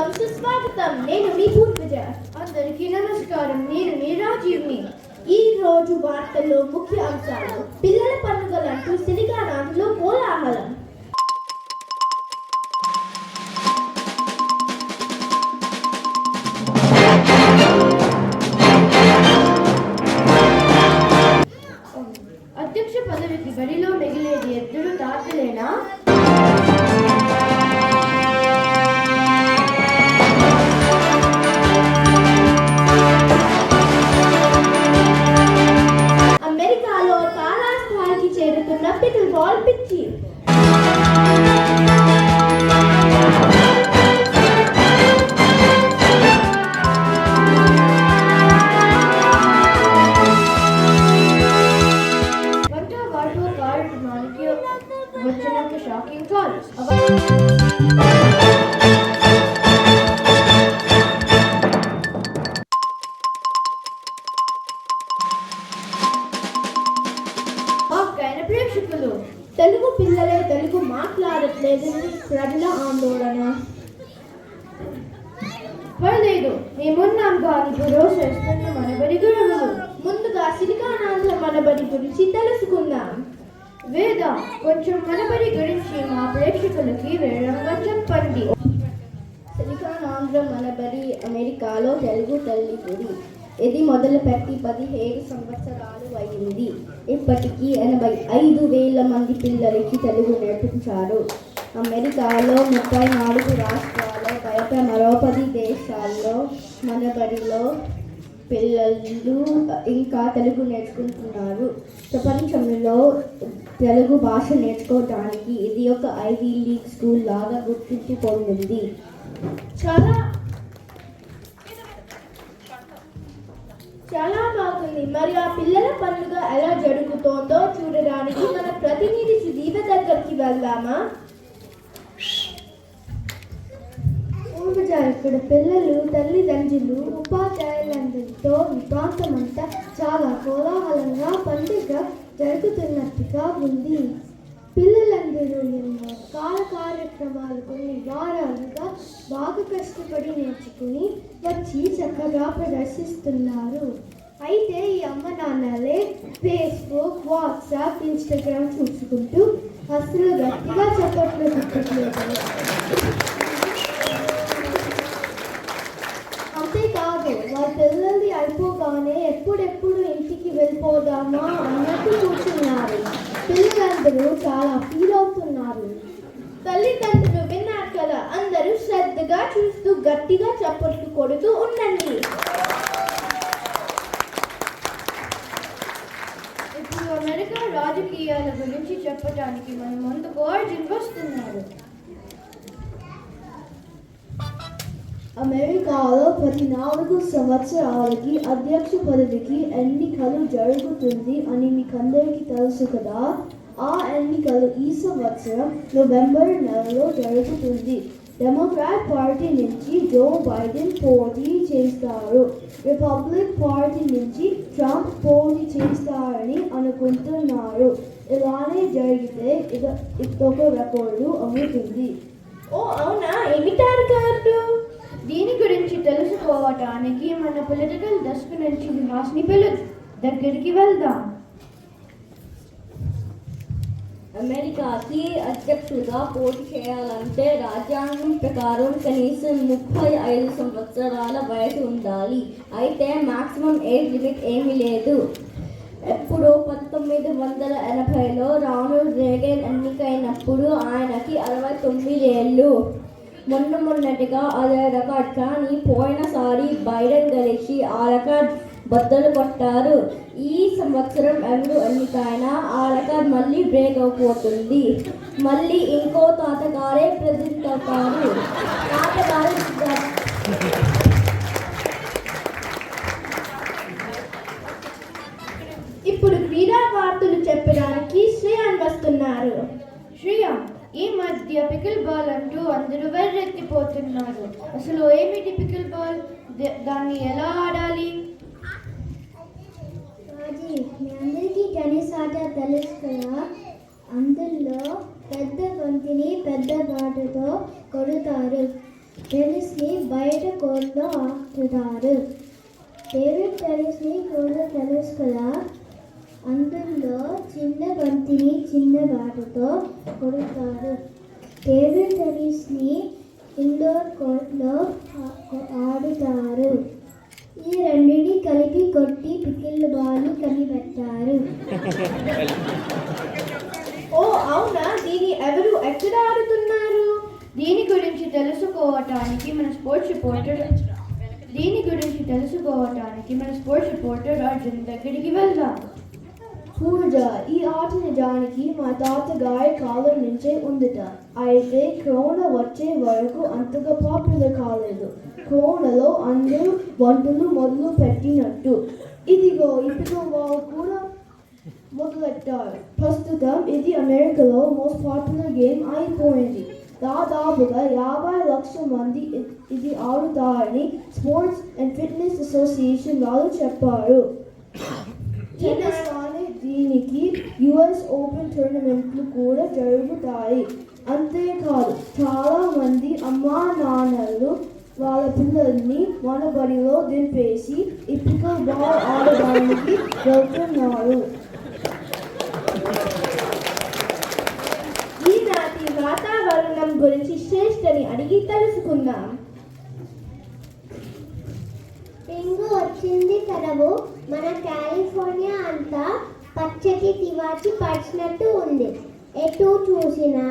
స్వాగతం సుస్వాగతం. నేను మీ పూర్వజ. అందరికీ నమస్కారం. నేను మీ రాజీవ్ని. ఈ రోజు వార్తల్లో ముఖ్య అంశాలు. పిల్లల పండుగలంటూ సిరిగానాంలో కోలాహలం. అధ్యక్ష పదవికి బడిలో మిగిలేది ఎద్దుడు తాతలేనా? చేరుతున్న పికిల్ బాల్ పిచ్చి తెలుగు పిల్లలే తెలుగు మాట్లాడట్లేదని ప్రజల ఆందోళన. పర్లేదు మేమున్నాం కానీ గురువు చేస్తున్న మనబడి గురువులు ముందుగా సిలికానాంధ్ర మనబడి గురించి తెలుసుకుందాం. వేద కొంచెం మనబడి గురించి మా ప్రేక్షకులకి వివరంగా చెప్పండి. సిలికానాంధ్ర మనబడి అమెరికాలో తెలుగు తల్లి గుడి ఇది మొదలుపెట్టి పదిహేడు సంవత్సరాలు అయింది. ఇప్పటికీ ఎనభై ఐదు వేల మంది పిల్లలకి తెలుగు నేర్పించారు. అమెరికాలో ముప్పై నాలుగు రాష్ట్రాల్లో బయట మరో పది దేశాల్లో మనబడిలో పిల్లలు ఇంకా తెలుగు నేర్చుకుంటున్నారు. ప్రపంచంలో తెలుగు భాష నేర్చుకోవడానికి ఇది ఒక ఐవీ లీగ్ స్కూల్ లాగా గుర్తింపు పొందింది. చాలా చాలా బాగుంది. మరి ఆ పిల్లల పండుగ ఎలా జరుగుతోందో చూడడానికి మన ప్రతినిధి సుదీప దగ్గరికి వెళ్దామా? ఇక్కడ పిల్లలు తల్లిదండ్రులు ఉపాధ్యాయులందరితో ఈ చాలా కోలాహలంగా పండుగ జరుగుతున్నట్టుగా ఉంది. పిల్లలందరూ కాల కార్యక్రమాలు కొన్ని వారాలుగా బాగా కష్టపడి నేర్చుకుని వచ్చి చక్కగా ప్రదర్శిస్తున్నారు. అయితే ఈ అమ్మ నాన్నలే ఫేస్బుక్ వాట్సాప్ ఇన్స్టాగ్రామ్ చూసుకుంటూ అసలు గట్టిగా చప్పట్లు తిప్పట్లేదు అంతేకాదు వారి పిల్లలది అయిపోగానే ఎప్పుడెప్పుడు ఇంటికి వెళ్ళిపోదామా? అన్నట్టు కూర్చున్నారు పిల్లలందరూ చాలా ఫీల్ అవుతున్నారు తల్లిదండ్రులు విన్నారు కదా అందరూ శ్రద్ధగా చూస్తూ గట్టిగా చప్పట్లు కొడుతూ ఉండండి. ఇప్పుడు అమెరికా రాజకీయాల గురించి చెప్పడానికి మన ముందుకు అర్జున్ వస్తున్నారు అమెరికాలో ప్రతి నాలుగు సంవత్సరాలకి అధ్యక్ష పదవికి ఎన్నికలు జరుగుతుంది అని మీకందరికీ తెలుసు కదా? ఆ ఎన్నికలు ఈ సంవత్సరం నవంబర్ నెలలో జరుగుతుంది. డెమోక్రాట్ పార్టీ నుంచి జో బైడెన్ పోటీ చేస్తారు. రిపబ్లిక్ పార్టీ నుంచి ట్రంప్ పోటీ చేస్తారని అనుకుంటున్నారు. ఇలానే జరిగితే ఇదొక రికార్డు అవుతుంది. ఓ అవునా? ఏమిటా రికార్డు? దీని గురించి తెలుసుకోవటానికి మన పొలిటికల్ డెస్క్ నుంచి విహాస్ని పిలు దగ్గరికి వెళ్దాం. అమెరికాకి అధ్యక్షుడిగా పోటీ చేయాలంటే రాజ్యాంగం ప్రకారం కనీసం ముప్పై ఐదు సంవత్సరాల వయసు ఉండాలి. అయితే మాక్సిమం ఏజ్ లిమిట్ ఏమీ లేదు. ఎప్పుడు పంతొమ్మిది వందల ఎనభైలో రానుల్ రేగన్ ఎన్నికైనప్పుడు ఆయనకి అరవై తొమ్మిది ఏళ్ళు. మొన్న మొన్నటిగా అదే రికార్డ్ కానీ పోయినసారి బైడెన్ గెలిచి ఆ రికార్డ్ బద్దలు కొట్టారు. ఈ సంవత్సరం ఎవరు ఎన్నికైనా ఆడక మళ్ళీ బ్రేక్ అయిపోతుంది మళ్ళీ ఇంకో తాతగారే ప్రెసిడెంట్ అవుతారు. తాతగారు ఇప్పుడు క్రీడా వార్తలు చెప్పడానికి శ్రేయాన్ వస్తున్నారు. శ్రేయా ఈ మధ్య పికిల్ బాల్ అంటూ అందరూ వెర్రెత్తిపోతున్నారు. అసలు ఏమిటి పికిల్ బాల్ దాన్ని ఎలా ఆడాలి? రాజీ మీ అందరికీ టెన్నిస్ ఆట తెలుసు కదా అందులో పెద్ద బంతిని పెద్ద బాటతో కొడతారు. టెన్నిస్ని బయట కోర్టులో ఆడుతారు టేబుల్ టెన్నిస్ని కూడా తెలుసు కదా అందులో చిన్న బంతిని చిన్న బాటతో కొడతారు. టేబుల్ టెన్నిస్ని ఇండోర్ కోర్టులో ఆడుతారు. ఈ రెండిని కలిపి కొట్టి పికిల్ బాల్ కనిపెట్టారు ఓ అవునా? దీన్ని ఎవరు ఎక్కడ ఆడుతున్నారు? దీని గురించి తెలుసుకోవటానికి మన స్పోర్ట్స్ రిపోర్టర్ దీని గురించి తెలుసుకోవటానికి మన స్పోర్ట్స్ రిపోర్టర్ అర్జున్ దగ్గరికి వెళ్దాం. పూజ ఈ ఆట నిజానికి మా తాతగారి కాలం నుంచే ఉందిట. అయితే క్రోన వచ్చే వరకు అంతగా పాపులర్ కాలేదు. క్రోనలో అందరూ వంటలు మొదలు పెట్టినట్టు. ఇదిగో ఇప్పుడు కూడా మొదలెట్టారు. ప్రస్తుతం ఇది అమెరికాలో మోస్ట్ పాపులర్ గేమ్ అయిపోయింది. దాదాపుగా యాభై లక్షల మంది ఇది ఆడుతారని స్పోర్ట్స్ అండ్ ఫిట్నెస్ అసోసియేషన్ వాళ్ళు చెప్పారు. దీనికి యుఎస్ ఓపెన్ టోర్నమెంట్లు కూడా జరుగుతాయి. అంతేకాదు చాలా మంది అమ్మా నాన్నలు వాళ్ళ పిల్లల్ని మన బడిలో దింపేసి ఇప్పుడు బాల్ ఆడడానికి వెళ్తున్నారు. ఈనాటి వాతావరణం గురించి శ్రేష్ఠని అడిగి తెలుసుకుందాం. డెంగు వచ్చింది కదవు మన కాలిఫోర్నియా అంతా పచ్చటి తివాచి పరిచినట్టు ఉంది. ఎటు చూసినా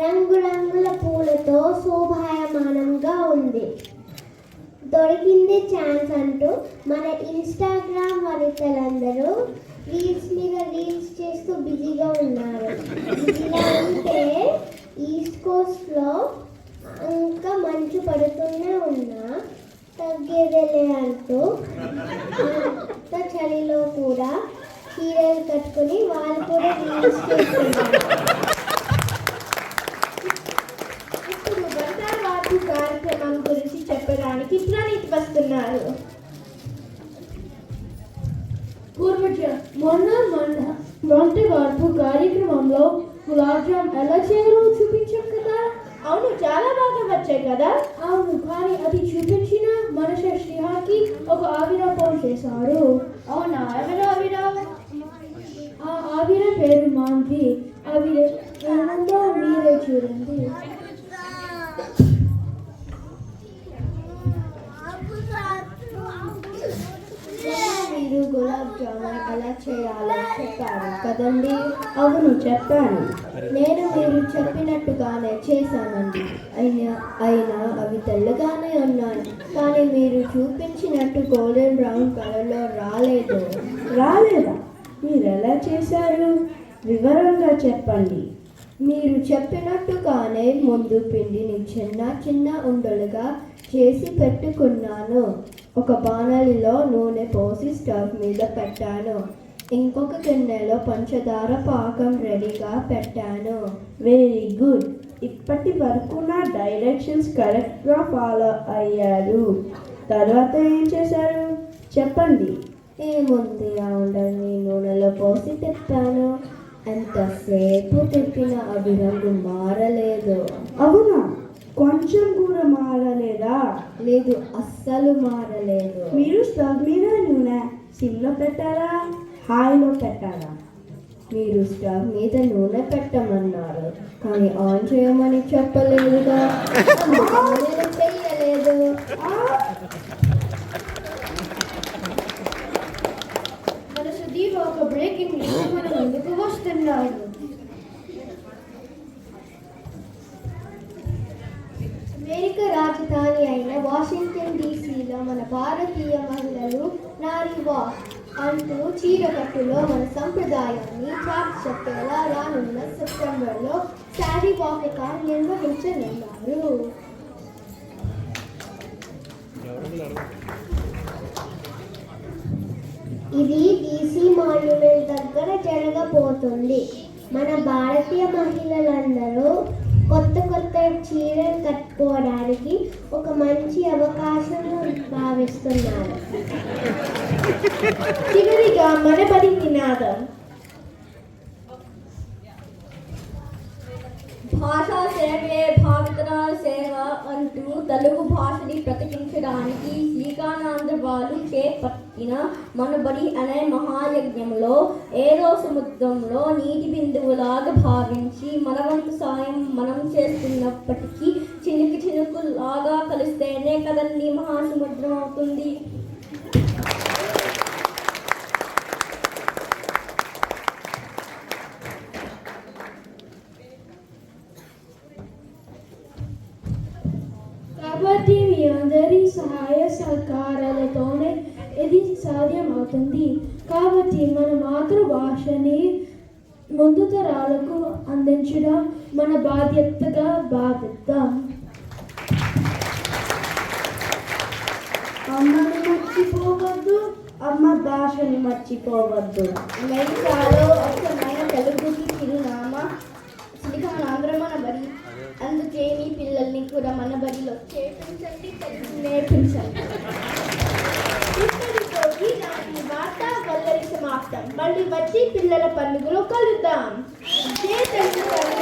రంగురంగుల పూలతో శోభాయమానంగా ఉంది. దొరికింది ఛాన్స్ అంటూ మన ఇన్స్టాగ్రామ్ వనితలందరూ రీల్స్ మీద రీల్స్ చేస్తూ బిజీగా ఉన్నారు. ఇలా ఉంటే ఈస్ట్ కోస్ట్లో ఇంకా మంచు పడుతూనే ఉన్నా. తగ్గేదేలే అంటూ అంత చలిలో కూడా చీరలు కట్టుకొని వాళ్ళు కూడా రీల్స్ చేస్తున్నారు ఇప్పుడు వంటవార్పు కార్యక్రమం గురించి ప్రణీత్ వస్తున్నారు. పూర్వజ మొన్న మొన్న వంటవార్పు కార్యక్రమంలో గులాబ్ జామ్ ఎలా చేయాలో చూపించాం కదా. అవును చాలా బాగా వచ్చాయి కదా. అవును కానీ అది చూపించిన మన శ్రీహాకి ఒక ఆవిరాపం చేశారు అవునా? ఎవరు ఆవిరా? ఆ ఆవిర పేరు మాంది ఆవిర ఏముందో మీరే చూడండి. గులాబ్ జామున్ ఎలా చేయాలో చెప్పారు కదండి? అవును చెప్పాను. నేను మీరు చెప్పినట్టుగానే చేశానండి. అయినా అయినా అవి తెల్లగానే ఉన్నాయి కానీ మీరు చూపించినట్టు గోల్డెన్ బ్రౌన్ కలర్లో రాలేదు. రాలేదా? మీరు ఎలా చేశారు? వివరంగా చెప్పండి. మీరు చెప్పినట్టుగానే ముందు పిండిని చిన్న చిన్న ఉండలుగా చేసి పెట్టుకున్నాను. ఒక బాణలిలో నూనె పోసి స్టవ్ మీద పెట్టాను. ఇంకొక గిన్నెలో పంచదార పాకం రెడీగా పెట్టాను. వెరీ గుడ్ ఇప్పటి వరకు నా డైరెక్షన్స్ కరెక్ట్గా ఫాలో అయ్యారు. తర్వాత ఏం చేశారు? చెప్పండి. ఏముంది? ఆ నూనెలో పోసి తిప్పాను. ఎంతసేపు తిప్పిన అవి రంగు మారలేదు. అవునా? కొంచెం కూడా మారలేదు. లేదు అస్సలు మారలేదు. మీరు స్టవ్ మీద నూనె సిమ్లో పెట్టారా హాయిలో పెట్టారా మీరు స్టవ్ మీద నూనె పెట్టమన్నారు కానీ ఆన్ చేయమని చెప్పలేదుగా. చెయ్యలేదు. మన ఒక బ్రేకింగ్ మన ముందుకు వస్తున్నాడు రాజధాని అయిన వాషింగ్టన్ డీసీలో మన భారతీయ మహిళలు నారీవా అంటూ చీరకట్టులో మన సంప్రదాయాన్ని చాటి చెప్పేలా రానున్న సెప్టెంబర్లో శారీ వాకథాన్ నిర్వహించనున్నారు. ఇది డీసీ మాన్యుమెంట్ దగ్గర జరగబోతుంది. మన భారతీయ మహిళలందరూ కొత్త కొత్త చీరలు పోవడానికి ఒక మంచి అవకాశం భావిస్తున్నారు చివరిగా మన బడి నినాదం భాషా సేవే భావితరాల సేవ అంటూ తెలుగు భాషని ప్రకటించడానికి శ్రీకానాంధ్ర వాళ్ళు చేపట్టిన మనబడి అనే మహాయజ్ఞంలో ఏదో సముద్రంలో నీటి బిందువులాగా భావించి మనవంతు సాయం మనం చేస్తున్నప్పటికీ చినుకు చినుకు లాగా కలిస్తేనే కదండి మహాసముద్రం అవుతుంది. కాబట్టి మీ అందరి సహాయ సహకారాలతోనే ఇది సాధ్యం అవుతుంది కాబట్టి మన మాతృభాషని ముందు తరాలకు అందించడం మన బాధ్యతగా భావిద్దాం. అమ్మని మర్చిపోవద్దు. అమ్మ భాషని మర్చిపోవద్దు. అమెరికాలో అర్థమైన తెలుగుకి చిరునామా. శ్రీకానాంధ్ర మన బడి అందుకే మీ పిల్లల్ని కూడా మన బడిలో చేపించండి తెలుగు నేర్పించండి. మళ్ళీ వచ్చి పిల్లల పండుగలో కలుద్దాం. జై తెలుగు